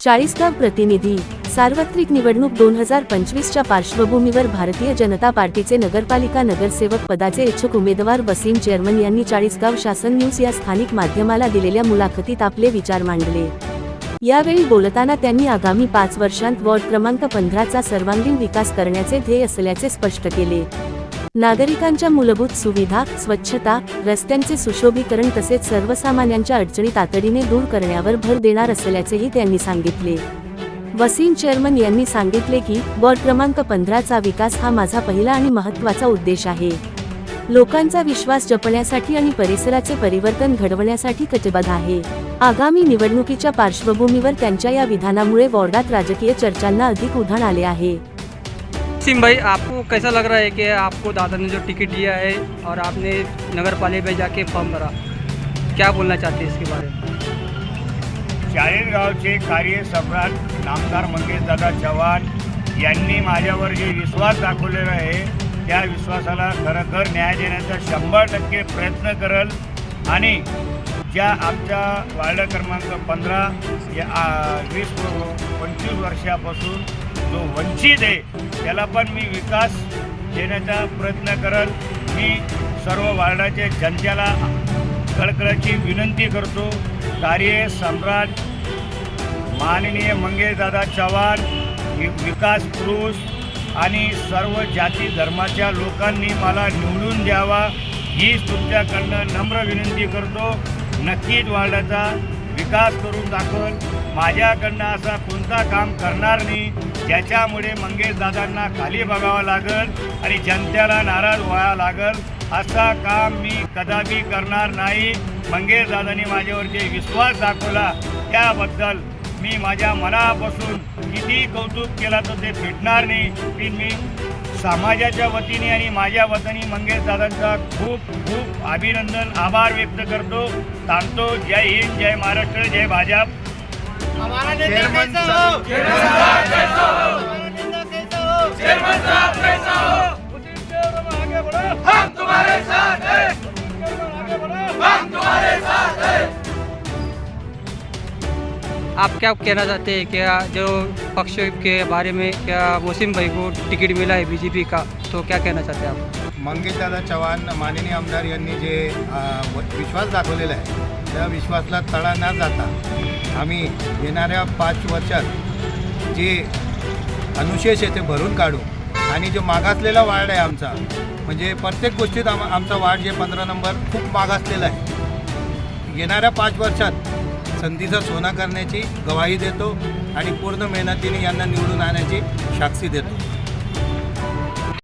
चाळीसगाव प्रतिनिधी सार्वत्रिक निवडणूक दोन हजार पंचवीसच्या पार्श्वभूमीवर भारतीय जनता पार्टीचे नगरपालिका नगरसेवक पदाचे इच्छुक उमेदवार वसीम चेअरमन यांनी चाळीसगाव शासन न्यूज या स्थानिक माध्यमाला दिलेल्या मुलाखतीत आपले विचार मांडले. यावेळी बोलताना त्यांनी आगामी पाच वर्षांत वॉर्ड क्रमांक पंधराचा सर्वांगीण विकास करण्याचे ध्येय असल्याचे स्पष्ट केले. नागरिकांच्या मूलभूत सुविधा स्वच्छता रस्त्यांचे सुशोभीकरण तसेच सर्वसामान्यांच्या अडचणी तातडीने दूर करण्यावर भर देणार असल्याचेही त्यांनी सांगितले. वसीम चेअरमन यांनी सांगितले की वॉर्ड क्रमांक पंधराचा विकास हा माझा पहिला आणि महत्त्वाचा उद्देश आहे. लोकांचा विश्वास जपण्यासाठी आणि परिसराचे परिवर्तन घडवण्यासाठी कटिबद्ध आहे. आगामी निवडणुकीच्या पार्श्वभूमीवर त्यांच्या या विधानामुळे वॉर्डात राजकीय चर्चांना अधिक उधाण आले आहे. वसीम भाई आपको कैसा लग रहा है कि आपको दादा ने जो टिकट दिया है और आपने नगर पालिका में जाके फॉर्म भरा? क्या बोलना चाहते हैं इसके बारे में? चाळीसगावचे कार्य सम्राट नामदार मंगेश दादा चव्हाण यांनी माझ्यावर जे विश्वास दाखवलेला आहे त्या विश्वासाला खरोखर न्याय देण्याचा शंभर टक्के प्रयत्न करल आणि ज्या आमच्या वार्ड क्रमांक पंधरा या वीस पंचवीस वर्षापासून जो वंचित आहे त्याला पण मी विकास देण्याचा प्रयत्न करत मी सर्व वार्डाच्या जनतेला कळकळाची विनंती करतो. कार्य सम्राट माननीय मंगेशदादा चव्हाण विकास पुरुष आणि सर्व जाती धर्माच्या लोकांनी मला निवडून द्यावा हीच तुमच्याकडनं नम्र विनंती करतो. नक्कीच वार्डाचा विकास करून दाखवून माझ्याकडनं असा कोणता काम करणार नाही ज्याच्यामुळे मंगेशदादांना खाली बघावं लागल आणि जनतेला नाराज व्हावं लागल. असा काम मी कदापि करणार नाही. मंगेशदादांनी माझ्यावर जे विश्वास दाखवला त्याबद्दल मी माझ्या मनापासून किती कौतुक केला तर ते भेटणार नाही. की मी समाजाच्या वतीने आणि माझ्या वतीने मंगेश दादांचा खूप खूप अभिनंदन आभार व्यक्त करतो. थांबतो जय हिंद जय महाराष्ट्र जय भाजप. आप क्या कहना चाहते हैं? क्या जो पक्ष के बारे में क्या वसीम भाई को टिकट मिला है बीजेपी का? तो क्या कहना चाहते हैं आप? मंगेशदादा चव्हाण माननीय आमदार यांनी जे विश्वास दाखवलेला आहे त्या विश्वासला तडा न जाता आम्ही येणाऱ्या पाच वर्षात जे अनुशेष आहे ते भरून काढू. आणि जो मागासलेला वार्ड आहे आमचा म्हणजे प्रत्येक गोष्टीत आम आमचा वार्ड जे पंधरा नंबर खूप मागासलेला आहे. येणाऱ्या पाच वर्षात संधीचा सोना करण्याची गवाही देतो आणि पूर्ण मेहनतीने यांना निवडून आणण्याची साक्षी देतो.